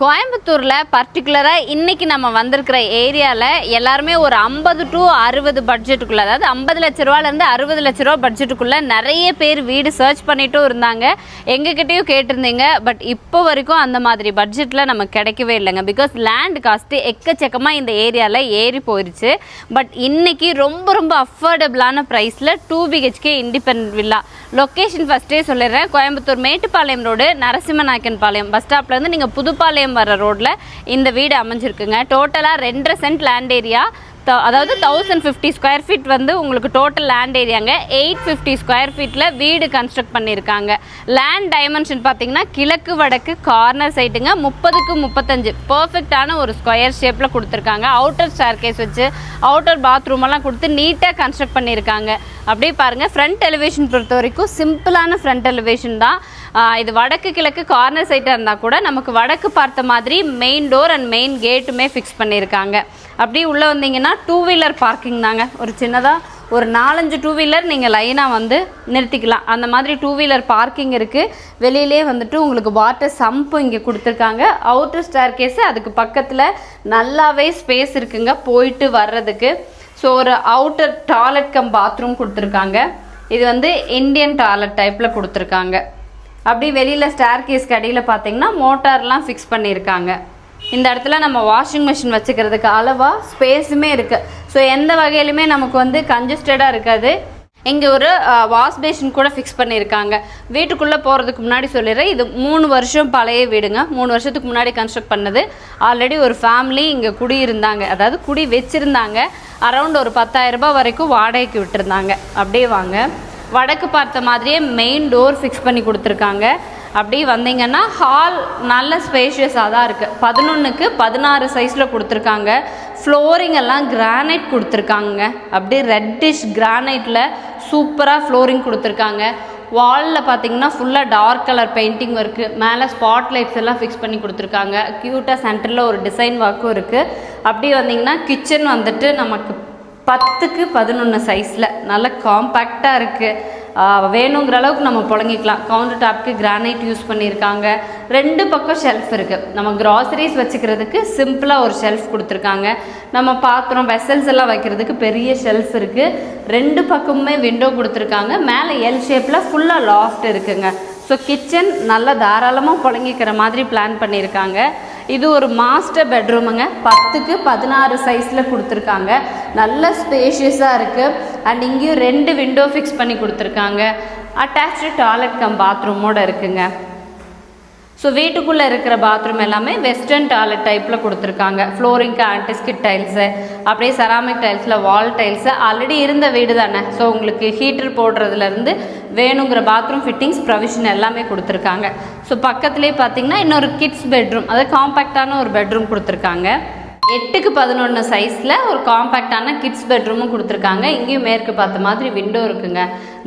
கோயம்புத்தூரில் பர்டிகுலராக இன்றைக்கி நம்ம வந்திருக்கிற ஏரியாவில் எல்லாருமே ஒரு ஐம்பது டு அறுபது பட்ஜெட்டுக்குள்ளே அதாவது ஐம்பது லட்ச ரூபாலேருந்து அறுபது லட்ச ரூபா பட்ஜெட்டுக்குள்ளே நிறைய பேர் வீடு சர்ச் பண்ணிட்டும் இருந்தாங்க. எங்ககிட்டயும் கேட்டிருந்தீங்க பட் இப்போ வரைக்கும் அந்த மாதிரி பட்ஜெட்டில் நமக்கு கிடைக்கவே இல்லைங்க. பிகாஸ் லேண்ட் காஸ்ட்டு எக்கச்சக்கமாக இந்த ஏரியாவில் ஏறி போயிருச்சு. பட் இன்றைக்கி ரொம்ப ரொம்ப அஃபோர்டபுளான ப்ரைஸில் two BHK independent villa location ஃபஸ்ட்டே சொல்லிடுறேன். கோயம்புத்தூர் மேட்டுப்பாளையம் ரோடு நரசிம்மநாயக்கன் பாளையம். பஸ் ஸ்டாப்லேருந்து நீங்கள் புதுப்பாளையம் வர ரோட்டில் இந்த வீடு அமைஞ்சிருக்குங்க. டோட்டலாக ரெண்டரை சென்ட் லேண்ட் ஏரியா அதாவது தௌசண்ட் ஃபிஃப்டி ஸ்கொயர் ஃபீட் வந்து உங்களுக்கு டோட்டல் லேண்ட் ஏரியாங்க எயிட் ஃபிஃப்டி ஸ்கொயர் ஃபீட்டில் வீடு கன்ஸ்ட்ரக்ட் பண்ணியிருக்காங்க லேண்ட் டைமென்ஷன் பார்த்தீங்கன்னா கிழக்கு வடக்கு கார்னர் சைட்டுங்க முப்பதுக்கு முப்பத்தஞ்சு. பர்ஃபெக்டான ஒரு ஸ்கொயர் ஷேப்பில் கொடுத்துருக்காங்க. அவுட்டர் ஸ்டார் கேஸ் வச்சு அவுட்டர் பாத்ரூம் எல்லாம் கொடுத்து நீட்டாக கன்ஸ்ட்ரக்ட் பண்ணியிருக்காங்க அப்படியே பாருங்கள் ஃப்ரண்ட் எலிவேஷன் பொறுத்த வரைக்கும் சிம்பிளான ஃப்ரண்ட் எலிவேஷன் தான். இது வடக்கு கிழக்கு கார்னர் சைட்டாக இருந்தால் கூட நமக்கு வடக்கு பார்த்த மாதிரி மெயின் டோர் அண்ட் மெயின் கேட்டுமே ஃபிக்ஸ் பண்ணியிருக்காங்க. அப்படியே உள்ளே வந்தீங்கன்னா டூ வீலர் பார்க்கிங் தாங்க. ஒரு சின்னதாக ஒரு நாலஞ்சு டூ வீலர் நீங்கள் லைனாக வந்து நிறுத்திக்கலாம். அந்த மாதிரி டூ வீலர் பார்க்கிங் இருக்குது வெளியிலே வந்துட்டு உங்களுக்கு வாட்டர் சம்பு இங்கே கொடுத்துருக்காங்க. அவுட்டர் ஸ்டேர் கேஸு அதுக்கு பக்கத்தில் நல்லாவே ஸ்பேஸ் இருக்குங்க. போயிட்டு வர்றதுக்கு. ஸோ ஒரு அவுட்டர் டாய்லெட் கம் பாத்ரூம் கொடுத்துருக்காங்க. இது வந்து இந்தியன் டாய்லெட் டைப்பில் கொடுத்துருக்காங்க. அப்படியே வெளியில் ஸ்டார் கேஸ்க்கு அடியில் பார்த்தீங்கன்னா மோட்டார்லாம் ஃபிக்ஸ் பண்ணியிருக்காங்க. இந்த இடத்துல நம்ம வாஷிங் மிஷின் வச்சுக்கிறதுக்கு அளவாக ஸ்பேஸுமே இருக்குது ஸோ எந்த வகையிலுமே நமக்கு வந்து கன்ஜஸ்டடாக இருக்காது. இங்கே ஒரு வாஷ் பேஷன் கூட ஃபிக்ஸ் பண்ணியிருக்காங்க. வீட்டுக்குள்ளே போகிறதுக்கு முன்னாடி சொல்லிடுறேன். இது மூணு வருஷம் பழைய வீடுங்க. மூணு வருஷத்துக்கு முன்னாடி கன்ஸ்ட்ரக்ட் பண்ணது. ஆல்ரெடி ஒரு ஃபேமிலி இங்கே குடியிருந்தாங்க. அதாவது குடி வச்சுருந்தாங்க. அரௌண்ட் ஒரு பத்தாயிரரூபா வரைக்கும் வாடகைக்கு விட்டுருந்தாங்க. அப்படியே வாங்க. வடக்கு பார்த்த மாதிரியே மெயின் டோர் ஃபிக்ஸ் பண்ணி கொடுத்துருக்காங்க. அப்படியே வந்தீங்கன்னா ஹால் நல்ல ஸ்பேஷியஸாக தான் இருக்குது பதினொன்றுக்கு பதினாறு சைஸில் கொடுத்துருக்காங்க. ஃப்ளோரிங் எல்லாம் கிரானைட் கொடுத்துருக்காங்க. அப்படியே ரெட்டிஷ் கிரானைட்டில் சூப்பராக ஃப்ளோரிங் கொடுத்துருக்காங்க. வாலில் பார்த்தீங்கன்னா ஃபுல்லாக டார்க் கலர் பெயிண்டிங் ஒர்க்கு மேலே ஸ்பாட் லைட்ஸ் எல்லாம் ஃபிக்ஸ் பண்ணி கொடுத்துருக்காங்க. க்யூட்டாக சென்டரில் ஒரு டிசைன் ஒர்க்கும் இருக்குது அப்படியே வந்தீங்கன்னா கிச்சன் வந்துட்டு நமக்கு பத்துக்கு பதினொன்று சைஸில் நல்ல காம்பேக்டாக இருக்குது வேணுங்கிற அளவுக்கு நம்ம புழங்கிக்கலாம். கவுண்டர் டாப்க்கு கிரானைட் யூஸ் பண்ணியிருக்காங்க. ரெண்டு பக்கம் ஷெல்ஃப் இருக்குது நம்ம கிராசரிஸ் வச்சுக்கிறதுக்கு சிம்பிளாக ஒரு ஷெல்ஃப் கொடுத்துருக்காங்க. நம்ம பாத்திரம் வெசல்ஸ் எல்லாம் வைக்கிறதுக்கு பெரிய ஷெல்ஃப் இருக்குது ரெண்டு பக்கமுமே விண்டோ கொடுத்துருக்காங்க. மேலே எல் ஷேப்பில் ஃபுல்லாக லாஃப்ட் இருக்குங்க. ஸோ கிச்சன் நல்லா தாராளமாக புழங்கிக்கிற மாதிரி பிளான் பண்ணியிருக்காங்க. இது ஒரு மாஸ்டர் பெட்ரூமுங்க பத்துக்கு பதினாறு சைஸில் கொடுத்துருக்காங்க. நல்ல ஸ்பேஷியஸாக இருக்குது அண்ட் இங்கேயும் ரெண்டு விண்டோ ஃபிக்ஸ் பண்ணி கொடுத்துருக்காங்க. அட்டாச்சு டாய்லெட் கம் பாத்ரூமோடு இருக்குங்க. ஸோ வீட்டுக்குள்ளே இருக்கிற பாத்ரூம் எல்லாமே வெஸ்டர்ன் டாய்லெட் டைப்பில் கொடுத்துருக்காங்க. ஃப்ளோரிங்க்கு ஆன்டிஸ்கிட் டைல்ஸு அப்படியே செராமிக் டைல்ஸில் வால் டைல்ஸு ஆல்ரெடி இருந்த வீடு தானே. ஸோ உங்களுக்கு ஹீட்டர் போடுறதுலேருந்து வேணுங்கிற பாத்ரூம் ஃபிட்டிங்ஸ் ப்ரொவிஷன் எல்லாமே கொடுத்துருக்காங்க. ஸோ பக்கத்துலேயே பார்த்தீங்கன்னா இன்னொரு கிட்ஸ் பெட்ரூம் அதாவது காம்பேக்டான ஒரு பெட்ரூம் கொடுத்துருக்காங்க. எட்டுக்கு பதினொன்று சைஸில் ஒரு காம்பேக்டான கிட்ஸ் பெட்ரூமும் கொடுத்துருக்காங்க. இங்கேயும் மேற்கு பார்த்த மாதிரி விண்டோ இருக்குங்க.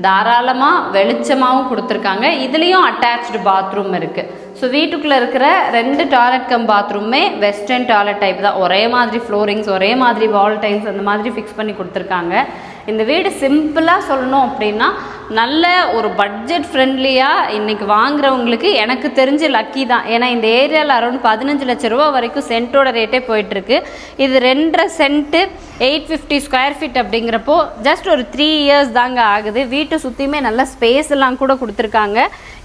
தாராளமாக வெளிச்சமாகவும் கொடுத்துருக்காங்க. இதுலேயும் அட்டாச்டு பாத்ரூம் இருக்குது ஸோ வீட்டுக்குள்ளே இருக்கிற ரெண்டு டாய்லெட் கம் பாத்ரூமே வெஸ்டர்ன் டாய்லெட் டைப் தான். ஒரே மாதிரி ஃப்ளோரிங்ஸ் ஒரே மாதிரி வால் டைல்ஸ் அந்த மாதிரி ஃபிக்ஸ் பண்ணி கொடுத்துருக்காங்க. இந்த வீடு சிம்பிளாக சொல்லணும் அப்படின்னா நல்ல ஒரு பட்ஜெட் ஃப்ரெண்ட்லியாக இன்றைக்கி வாங்குறவங்களுக்கு எனக்கு தெரிஞ்ச லக்கி தான். ஏன்னா இந்த ஏரியாவில் அரௌண்ட் பதினஞ்சு லட்ச ரூபா வரைக்கும் சென்ட்டோட ரேட்டே போயிட்டுருக்கு. இது ரெண்டரை cent eight fifty square feet அப்படிங்கிறப்போ ஜஸ்ட் ஒரு த்ரீ இயர்ஸ் தாங்க ஆகுது. வீட்டை சுற்றியுமே நல்ல ஸ்பேஸ் எல்லாம் கூட கொடுத்துருக்காங்க.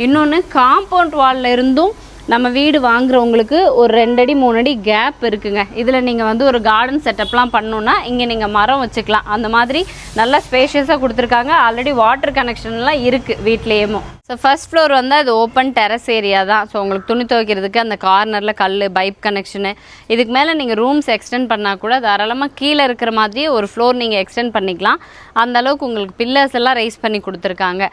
இன்னொன்று காம்பவுண்ட் வாலில் இருந்தும் நம்ம வீடு வாங்குறவங்களுக்கு ஒரு ரெண்டடி மூணடி கேப் இருக்குங்க. இதில் நீங்கள் வந்து ஒரு கார்டன் செட்டப்லாம் பண்ணணுன்னா இங்கே நீங்கள் மரம் வச்சுக்கலாம். அந்த மாதிரி நல்லா ஸ்பேஷியஸாக கொடுத்துருக்காங்க. ஆல்ரெடி வாட்டர் கனெக்ஷன்லாம் இருக்குது வீட்லேயுமோ. ஸோ ஃபர்ஸ்ட் ஃப்ளோர் வந்து அது ஓப்பன் டெரஸ் ஏரியா தான். ஸோ உங்களுக்கு துணி துவைக்கிறதுக்கு அந்த கார்னரில் கல் பைப் கனெக்ஷனு இதுக்கு மேலே நீங்கள் ரூம்ஸ் எக்ஸ்டெண்ட் பண்ணால் கூட தாராளமாக கீழே இருக்கிற மாதிரியே ஒரு ஃப்ளோர் நீங்கள் எக்ஸ்டெண்ட் பண்ணிக்கலாம். அந்த அளவுக்கு உங்களுக்கு பில்லர்ஸ் எல்லாம் ரைஸ் பண்ணி கொடுத்துருக்காங்க.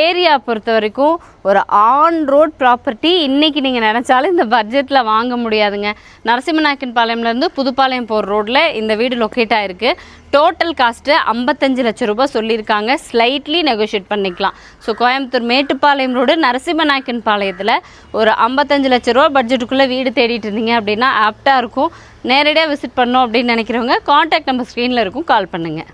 ஏரியா பொறுத்த வரைக்கும் ஒரு ஆன் ரோட் ப்ராப்பர்ட்டி இன்றைக்கி நீங்கள் நீங்கள் நினச்சாலும் இந்த பட்ஜெட்டில் வாங்க முடியாதுங்க. நரசிம்மநாயக்கன் பாளையம்லேருந்து புதுப்பாளையம் போகிற ரோட்டில் இந்த வீடு லொக்கேட் ஆகிருக்கு டோட்டல் காஸ்ட்டு ஐம்பத்தஞ்சு லட்ச ரூபாய் சொல்லியிருக்காங்க. ஸ்லைட்லி நெகோஷியேட் பண்ணிக்கலாம். ஸோ கோயம்புத்தூர் மேட்டுப்பாளையம் ரோடு நரசிம்மநாயக்கன் பாளையத்தில் ஒரு ஐம்பத்தஞ்சு லட்ச ரூபா பட்ஜெட்டுக்குள்ளே வீடு தேடிட்டு இருந்தீங்க அப்படின்னா ஆப்டாக இருக்கும். நேரடியாக விசிட் பண்ணோம் அப்படின்னு நினைக்கிறவங்க காண்டாக்ட் நம்பர் ஸ்க்ரீனில் இருக்கும். கால் பண்ணுங்கள்